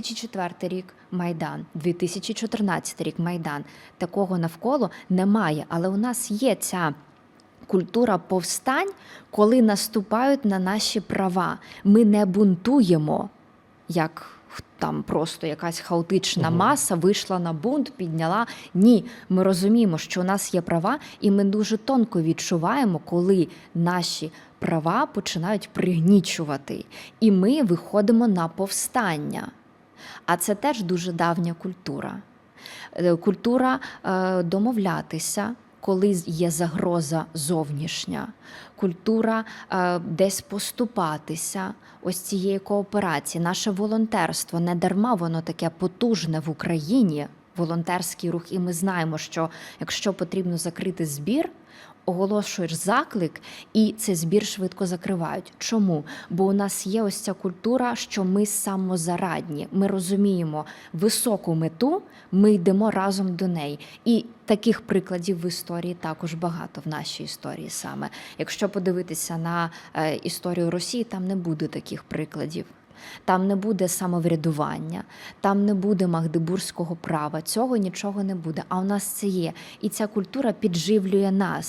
2004 рік Майдан, 2014 рік Майдан. Такого навколо немає, але у нас є ця. Культура повстань, коли наступають на наші права. Ми не бунтуємо, як там просто якась хаотична маса вийшла на бунт, підняла. Ні, ми розуміємо, що у нас є права, і ми дуже тонко відчуваємо, коли наші права починають пригнічувати. І ми виходимо на повстання. А це теж дуже давня культура. Е, Культура е, домовлятися, коли є загроза зовнішня, культура е, десь поступатися, ось цієї кооперації. Наше волонтерство не дарма воно таке потужне в Україні. Волонтерський рух, і ми знаємо, що якщо потрібно закрити збір, оголошуєш заклик, і цей збір швидко закривають. Чому? Бо у нас є ось ця культура, що ми самозарадні. Ми розуміємо високу мету, ми йдемо разом до неї. І таких прикладів в історії також багато в нашій історії саме. Якщо подивитися на е, історію Росії, там не буде таких прикладів. Там не буде самоврядування, там не буде магдебурзького права. Цього нічого не буде. А у нас це є. І ця культура підживлює нас.